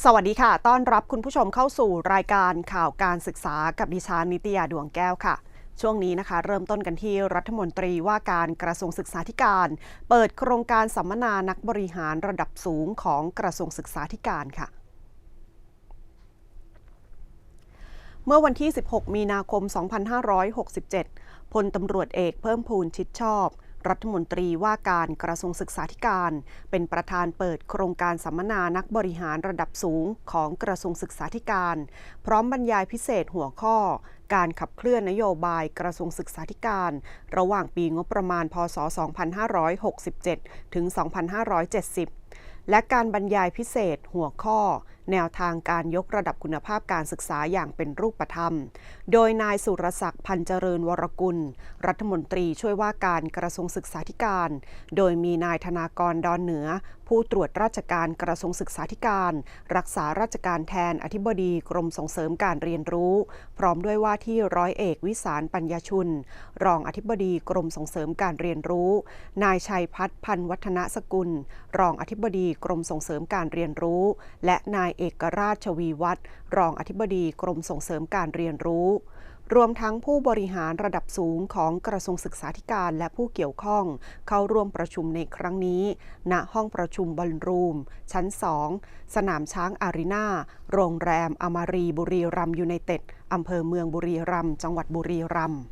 สวัสดีค่ะ ต้อนรับคุณผู้ชมเข้าสู่รายการข่าวการศึกษากับดิฉันนิตยาดวงแก้วค่ะ ช่วงนี้นะคะ เริ่มต้นกันที่รัฐมนตรีว่าการกระทรวงศึกษาธิการ เปิดโครงการสัมมนานักบริหารระดับสูงของกระทรวงศึกษาธิการค่ะเมื่อวันที่ 16 มีนาคม 2567 พลตำรวจเอกเพิ่มพูนชิดชอบ รัฐมนตรีว่าการกระทรวงศึกษาธิการ เป็นประธานเปิดโครงการสัมมนานักบริหารระดับสูงของกระทรวงศึกษาธิการ พร้อมบรรยายพิเศษหัวข้อ การขับเคลื่อนนโยบายกระทรวงศึกษาธิการ ระหว่างปีงบประมาณ พศ 2567 ถึง 2570 และการบรรยายพิเศษหัวข้อ แนวทางการยกระดับคุณภาพการศึกษาอย่างเป็นรูปธรรม โดยนายสุรศักดิ์พันเจริญวรกุล รัฐมนตรีช่วยว่าการกระทรวงศึกษาธิการ โดยมีนายธนากรดอนเหนือ ผู้ตรวจราชการกระทรวงศึกษาธิการ รักษาราชการแทนอธิบดีกรมส่งเสริมการเรียนรู้ พร้อมด้วยว่าที่ร้อยเอกวิสารปัญญาชุน รองอธิบดีกรมส่งเสริมการเรียนรู้ นายชัยพัฒน์พันวัฒนสกุล รองอธิบดีกรมส่งเสริมการเรียนรู้ และนายเอกราชชวีวัฒน์รองอธิบดีกรมส่งเสริมการเรียนรู้ รวมทั้งผู้บริหารระดับสูงของกระทรวงศึกษาธิการและผู้เกี่ยวข้อง เข้าร่วมประชุมในครั้งนี้ ณห้องประชุมบอลรูม ชั้น 2 สนามช้างอารีนาโรงแรมอมารีบุรีรัมยูไนเต็ดอำเภอเมืองบุรีรัมจังหวัดบุรีรัมย์